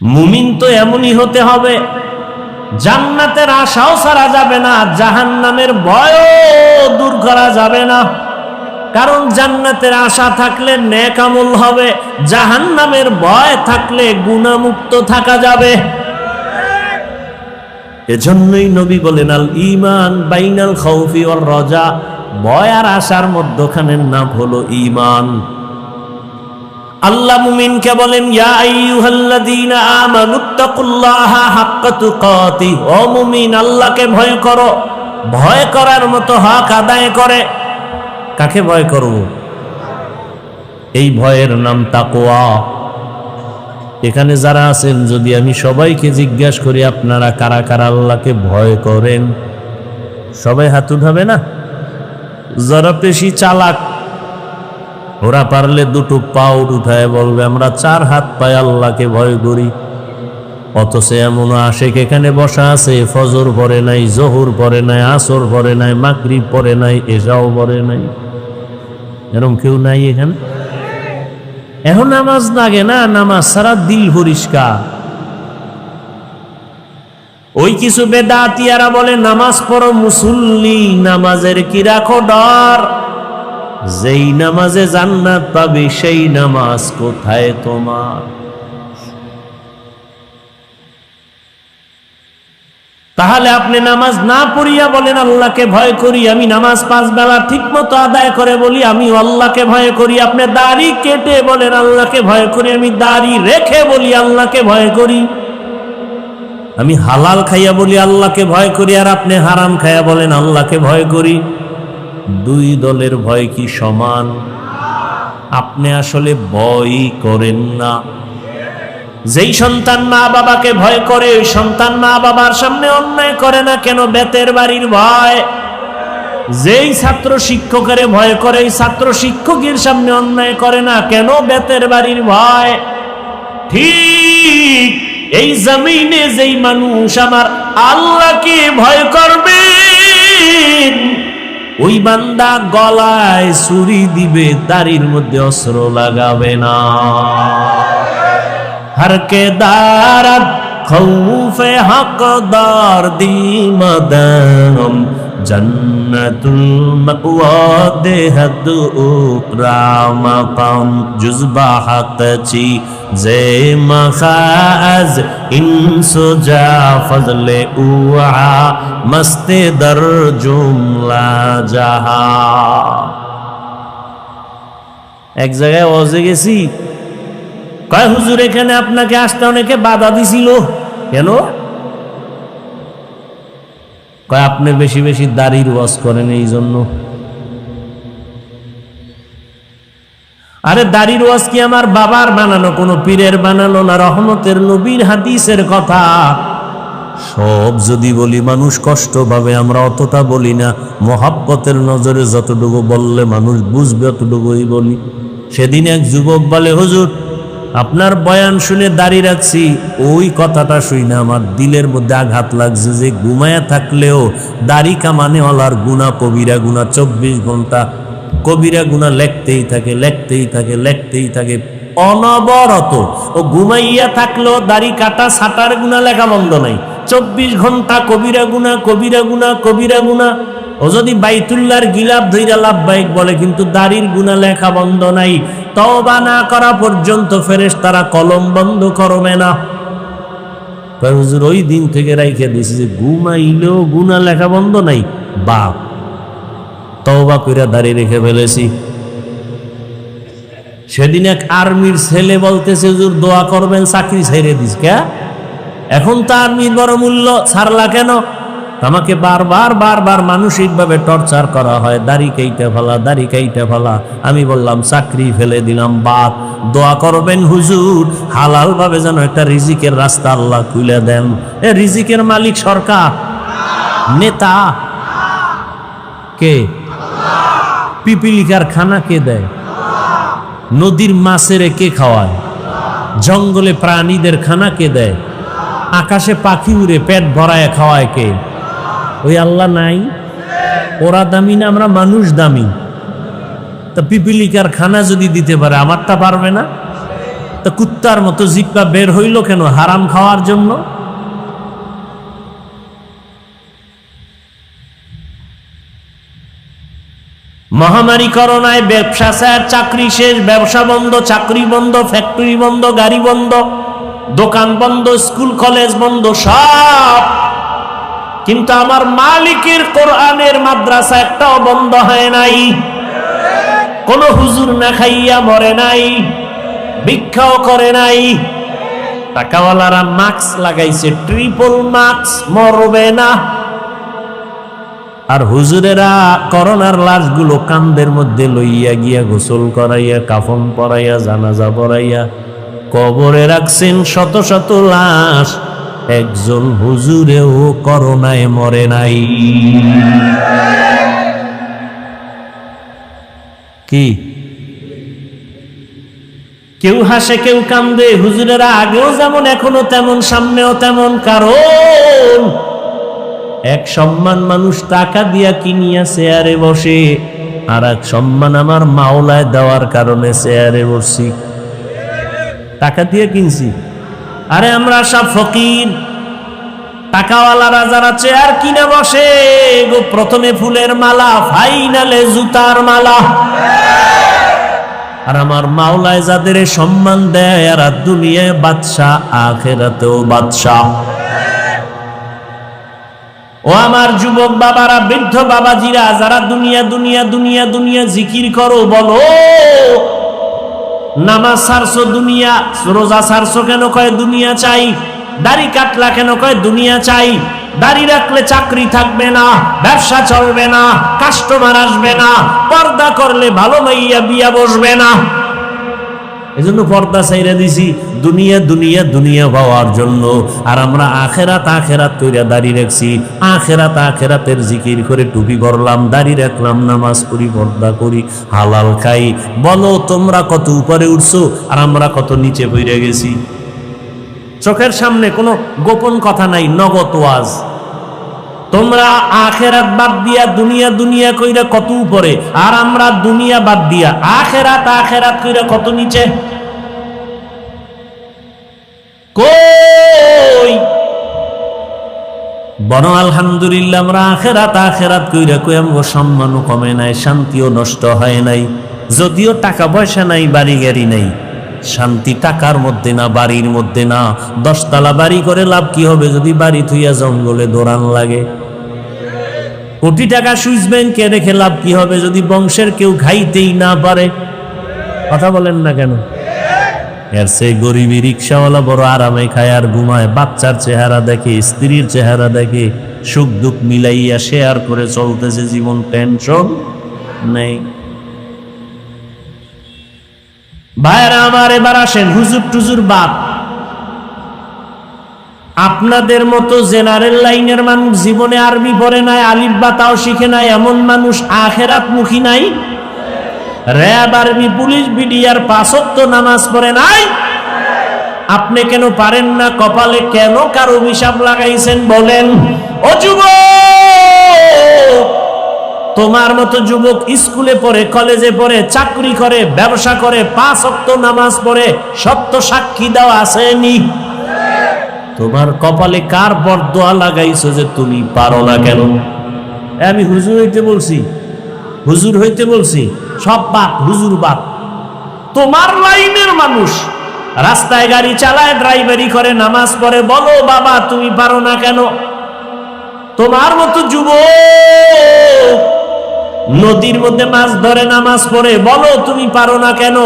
মুমিন তো এমনই হতে হবে, জান্নাতের আশাও ছাড়া যাবে না, জাহান্নামের ভয়ও দূর করা যাবে না। কারণ জান্নাতের আশা থাকলে নেক আমল হবে, জাহান্নামের ভয় থাকলে গুণামুক্ত থাকা যাবে। এজন্যই নবী বলেন, আল ইমান বাইনাল খৌফি ওর রজা। ভয় আর আশার মধ্যখানের নাম হলো ইমান আল্লাহ মুমিনকে বলেন, ইয়া আইয়ুহাল্লাযীনা আমানুত্তাকুল্লাহা হাক্কা তুকাতি, ও মুমিন, আল্লাহকে ভয় করো। ভয় করার মতো হক আদায় করে। কাকে ভয় করব? এই ভয়ের নাম তাকওয়া। এখানে যারা আছেন, যদি আমি সবাইকে জিজ্ঞাসা করি, আপনারা কারা কারা আল্লাহকে ভয় করেন? সবাই হাত উঠাবে না? যারা বেশি চালাক ওরা পারলে দুটো পাও উঠায় বলবে, আমরা চার হাত পায়ে আল্লাহকে ভয় করি। অথচ এমন আশেক এখানে বসা আছে, ফজর পরে নাই, জহুর পরে নাই, আসর পরে নাই মাকরি পরে নাই এসাও পরে নাই। এরম কেউ নাই এখানে? এখন নামাজ লাগে না, নামাজ সারা দিল পরিষ্কার। ওই কিছু বেদাতিয়ারা বলে, নামাজ পড়ো মুসল্লি, নামাজের কি রাখো ডর? যেই নামাজে জান্নাত পাবে, সেই নামাজ কোথায় তোমার? তাহলে আপনি নামাজ না পড়িয়া বলেন, আল্লাহকে ভয় করি, আমি নামাজ পাঁচ বেলা ঠিক মতো আদায় করে বলি আমি আল্লাহকে ভয় করি। আপনি দাড়ি কেটে বলেন, আল্লাহকে ভয় করি, আমি দাড়ি রেখে বলি, আল্লাহকে ভয় করি। আমি হালাল খাইয়া বলি, আল্লাহকে ভয় করি, আর আপনি হারাম খাইয়া বলেন, আল্লাহকে ভয় করি। দুই দলের ভয় কি সমান? আপনি আসলে ভয় করেন না। যেই সন্তান মা বাবাকে ভয় করে, ওই সন্তান মা বাবার সামনে অন্যায় করে না কেন? বেতের বাড়ির ভয়। যেই ছাত্র শিক্ষকের ভয় করে, ওই ছাত্র শিক্ষকের সামনে অন্যায় করে না কেন? বেতের বাড়ির ভয়। ঠিক এই জমিনে যেই মানুষ আমার আল্লাহকে ভয় করবে ওই বান্দা গলায় ছুরি দিবে, দাড়ির মধ্যে অস্ত্র লাগাবে না। হারকে দাঁড়াত খৌফে হকদার দিমাদাম জান্নাতুল মাওয়া, দেহত উকরাম পাম জুজবা, হাতচি জে মখাজ, ইনসু জা ফজলে উআ মস্তে, দর, জুমলা, জাহা। এক জায়গায় অজে গেছি। কয়, হুজুর, এখানে আপনাকে আসতে অনেকে বাধা দিছিল? কেন? কয়, আপনি বেশি বেশি দাড়ির ওয়াজ করেন এই জন্য? আরে দাড়ির ওয়াজ কি আমার বাবার বানানো? কোনো পীরের বানানো না, রহমতের নবীর হাদিসের কথা। সব যদি বলি, মানুষ কষ্ট পাবে, আমরা অতটা বলি না। মহাব্বতের নজরে যতটুকু বললে মানুষ বুঝবে, অতটুকুই বলি। সেদিন এক যুবক বলে, হুজুর আপনার বয়ান শুনে দাঁড়িয়ে রাখছি, ওই কথাটা শুই না আমার দিলের মধ্যে আঘাত লাগছে যে ঘুমায়া থাকলেও দাড়ি কামানে ওলার গুণা, কবিরা গুণা, চব্বিশ ঘণ্টা কবিরা গুণা লেখতেই থাকে লেখতেই থাকে লেখতেই থাকে। অনবরত ও ঘুমাইয়া থাকলেও দাড়ি কাটা ছাটার গুণা লেখা বন্ধ নাই। চব্বিশ ঘণ্টা কবিরা গুণা কবিরা গুণা কবিরা গুণা ও যদি বাইতুল্লার গিলাপ ধৈরা লাভ বাইক বলে, কিন্তু দাড়ির গুণা লেখা বন্ধ নাই। তওবা না করা পর্যন্ত ফেরেস তারা কলম বন্ধ করবে না। ওই দিন থেকে রাইখে দিয়েছে যে ঘুমাইলেও গুণা লেখা বন্ধ নাই। বাপ, তওবা কইরা দাঁড়িয়ে রেখে ফেলেছি। সেদিন এক আর্মির ছেলে বলতেছে, হুজুর, দোয়া করবেন, চাকরি ছেড়ে দিস কে এখন তো আর্মির বড় মূল্য, ছাড়লা কেন? আমাকে বারবার বারবার মানসিকভাবে টর্চার করা হয়, দাড়ি কেইটে ফেলা, দাড়ি কেইটে ফেলা। আমি বললাম, চাকরি ফেলে দিলাম বাদ দোয়া করবেন হুজুর হালাল ভাবে যেন একটা রিজিকের রাস্তা আল্লাহ খুলে দেন। এ রিজিকের মালিক সরকার? নেতা? কে? পিপিলিকার খানা কে দেয়? নদীর মাছের কে খাওয়ায়? জঙ্গলে প্রাণীদের খানা কে দেয়? আকাশে পাখি উড়ে পেট ভরায় খাওয়ায় কে? ওই আল্লাহ নাই। ওরা দামি না, আমরা মানুষ দামি। তা পিপিলিকার খানা যদি দিতে পারে, আমারটা পারবে না? তা কুত্তার মতো জিব্বা বের হইল কেন? হারাম খাওয়ার জন্য? মহামারী করোনায় ব্যবসা স্যার, চাকরি শেষ, ব্যবসা বন্ধ, চাকরি বন্ধ ফ্যাক্টরি বন্ধ, গাড়ি বন্ধ, দোকান বন্ধ, স্কুল কলেজ বন্ধ, সব কিন্তু আমার মালিকের কোরআনের মাদ্রাসা একটাও বন্ধ হয় নাই। কোন হুজুর না খাইয়া মরে নাই, ভিক্ষাও করে নাই। টাকাওয়ালারা মাস্ক লাগাইছে ট্রিপল মাস্ক মরবে না। আর হুজুরেরা করোনার লাশগুলো কান্দের মধ্যে লইয়া গিয়া গোসল করাইয়া, কাফন পরাইয়া, জানাজা পরাইয়া, কবরে রাখছেন শত শত লাশ। একজন হুজুরেও করোনায় মরে নাই। কি? কেউ হাসে, কেউ কান্দে, হুজুরেরা আগেও যেমন, এখনও তেমন, সামনেও তেমন। কারণ এক সম্মান মানুষ টাকা দিয়া কিনিয়া চেয়ারে বসে, আর এক সম্মান আমার মাওলায় দেওয়ার কারণে চেয়ারে বসছি টাকা দিয়ে কিনছি। আরে আমরা সব ফকির। টাকাওয়ালারা যারা চেয়ার কিনে বসে, গো প্রথমে ফুলের মালা, ফাইনালে জুতার মালা। আর আমার মাওলায় যাদের সম্মান দেয়, আর দুনিয়ায় বাদশাহ, আখেরাতেও বাদশাহ। ও আমার যুবক বাবারা, বৃদ্ধ বাবাজিরা, যারা দুনিয়া দুনিয়া দুনিয়া দুনিয়া জিকির করো, বলো নামাজ সারছো দুনিয়া, রোজা সারছো কেন কয় দুনিয়া চাই? দাড়ি কাটলা কেন কয় দুনিয়া চাই? দাড়ি রাখলে চাকরি থাকবে না, ব্যবসা চলবে না কাস্টমার আসবে না, পর্দা করলে ভালো মাইয়া বিয়া বসবে না। এজন্য পর্দা চাইরা দিছি, দুনিয়া দুনিয়া দুনিয়া পাওয়ার জন্য। আর আমরা আখেরাত আখেরাত কইরা দাঁড়িয়ে রাখছি। আখেরাত, আখেরাতের জিকির করে টুপি করলাম দাঁড়িয়ে রাখলাম, নামাজ পড়ি, পর্দা করি, হালাল খাই। বলো, তোমরা কত উপরে উঠছো আর আমরা কত নিচে পড়ে গেছি? চোখের সামনে কোনো গোপন কথা নাই, নগদ ওয়াজ। তোমরা আখেরাত বাদ দিয়া দুনিয়া দুনিয়া কইরা কত উপরে? আর আমরা দুনিয়া বাদ দিয়া আখেরাত আখেরাত কইরা কত নিচে? কই? বন আলহামদুলিল্লাহ আমরা আখেরাত আখেরাত কইরা কই আমগো সম্মানও কমে নাই, শান্তিও নষ্ট হয় নাই। যদিও টাকা পয়সা নাই, বাড়ি গাড়ি নাই। শান্তি টাকার মধ্যে না, বাড়ির মধ্যে না। দশতলা বাড়ি করে লাভ কি হবে যদি বাড়ি থুইয়া জঙ্গলে দৌড়ান লাগে? কোটি টাকা সুইস ব্যাংকে রেখে লাভ কি হবে যদি বংশের কেউ খাইতেই না পারে? কথা বলেন না কেন? এর সেই গরিবী রিক্সাওয়ালা বড় আরামে খায় আর ঘুমায়। বাচ্চার চেহারা দেখে, স্ত্রীর চেহারা দেখে সুখ দুঃখ মিলাইয়া শেয়ার করে চলতেছে জীবন। টেনশন নেই। ভাইরা আমার এবার আসেন হুজুর টুজুর বাপ। আপনাদের মতো জেনারেল লাইনের মানুষ জীবনে আরবি পড়ে নাই, আলিফ বা তাও শিখে নাই, এমন মানুষ আখেরাত মুখী নাই? র্যাব আর্মি পুলিশ, বিডিআর পাঁচত্ব নামাজ পড়ে নাই? আপনি কেন পারেন না? কপালে কেন কার অভিশাপ লাগাইছেন? বলেন, ও যুবক, তোমার মতো যুবক স্কুলে পড়ে, কলেজে পড়ে, চাকরি করে, ব্যবসা করে পাঁচ অক্ত নামাজ পড়ে, সত্য সাক্ষী দেওয়া আসেনি। তোমার কপালে কার বরদোয়া লাগাইছো যে তুমি পারো না কেন? আমি হুজুর হইতে বলছি, হুজুর হইতে বলছি, সব বাপ হুজুর বাপ তোমার লাইনের মানুষ রাস্তায় গাড়ি চালায়, ড্রাইভারি করে, নামাজ পড়ে, বলো বাবা তুমি পারো না কেন? তোমার মতো যুবক নদীর মধ্যে মাছ ধরে, নামাজ পড়ে, বলো তুমি পারো না কেন?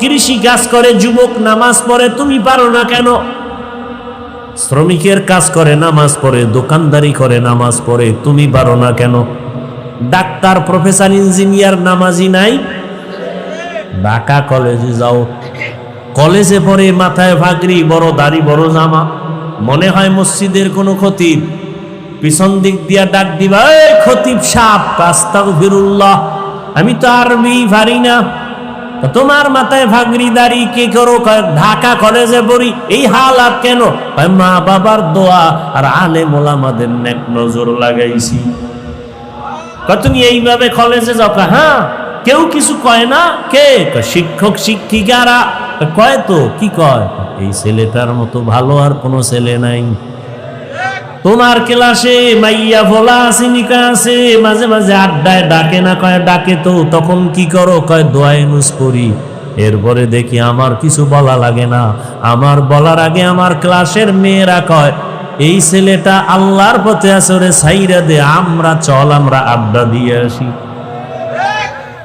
কৃষি কাজ করে, যুবক নামাজ পড়ে, তুমি পারো না কেন? শ্রমিকের কাজ করে, নামাজ পড়ে, দোকানদারি করে, নামাজ পড়ে, তুমি পারো না কেন? ডাক্তার, প্রফেসর, ইঞ্জিনিয়ার, নামাজি নাই? ঢাকা কলেজে যাও। কলেজে পড়ে মাথায় ভাগরি বড় দাড়ি, বড় জামা। মনে হয় মসজিদের কোনো খতিব। পিছন দিক দিয়া ডাক দিবা খতিব সাপ আস্তাগফিরুল্লাহ, আমি তো আরবি পারি না। তোমার মাথায় ভাগরি দাড়ি কে করো? ঢাকা কলেজে পড়ি। এই হালাত কেন? মা বাবার দোয়া আর আলে মোলামাদের নেক নজর লাগাইছি। তুমি এইভাবে কলেজে যাও? হ্যাঁ। কেউ কিছু কয় না? কে? শিক্ষক, শিক্ষিকারা। কয় তো, কি কয়? এই ছেলেটার মতো ভালো আর কোনো ছেলে নাই। তোমার ক্লাসে মাইয়া ভোলা সিনিকা আছে, মাঝে মাঝে আড্ডায় ডাকে না, কয় ডাকে তো, তখন কি করো, কয় দোয়াই নুস এরপরে দেখি আমার কিছু বলা লাগে না। আমার বলার আগে আমার ক্লাসের মেয়েরা কয়, এই ছেলেটা আল্লাহর পথে আসরে সাইরা দে, আমরা চল, আমরা আড্ডা দিয়ে আসি।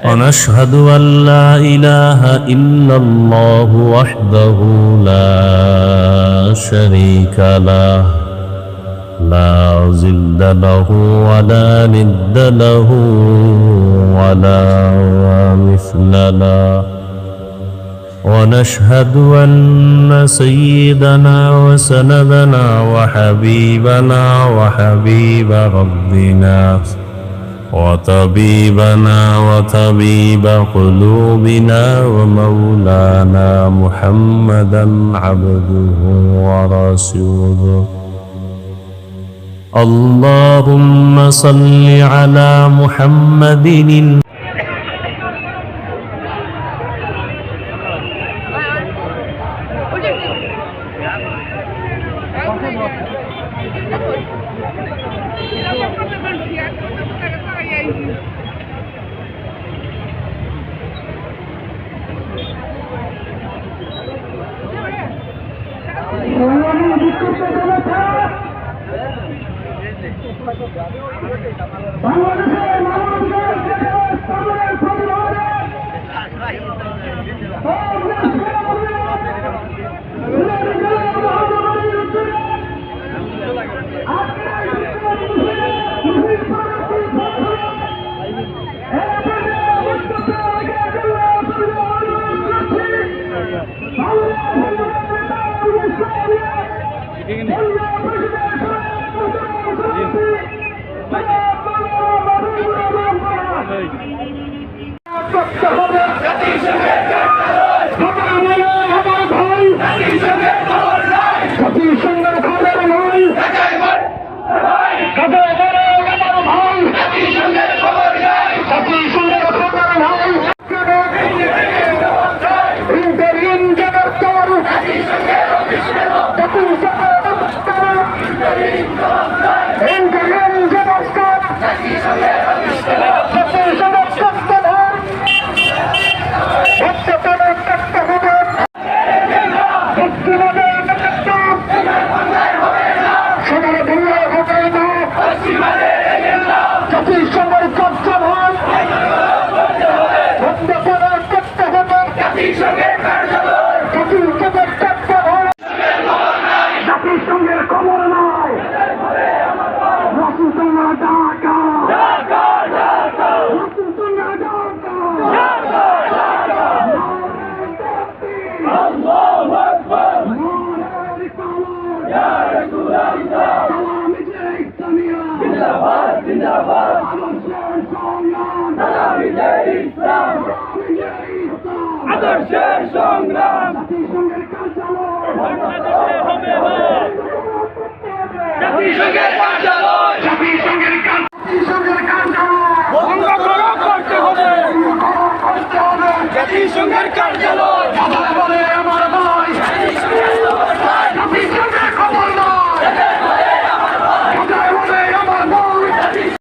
ونشهد আল্লাহ ইলাহা ইল্লাল্লাহু ওয়াহদাহু লা শারীকা لا لا ظل له ولا ند له ولا مثل له ونشهد أن سيدنا وسندنا وحبيبنا وحبيب ربنا وطبيبنا وطبيب قلوبنا ومولانا محمدا عبده ورسوله. اللهم صل على محمد ¡Vamos, আদর্শের সংগ্রাম। জাতিসংঘের কার্যালয়। জাতিসংঘের কার্যালয়। জাতিসংঘের কার্যালয়।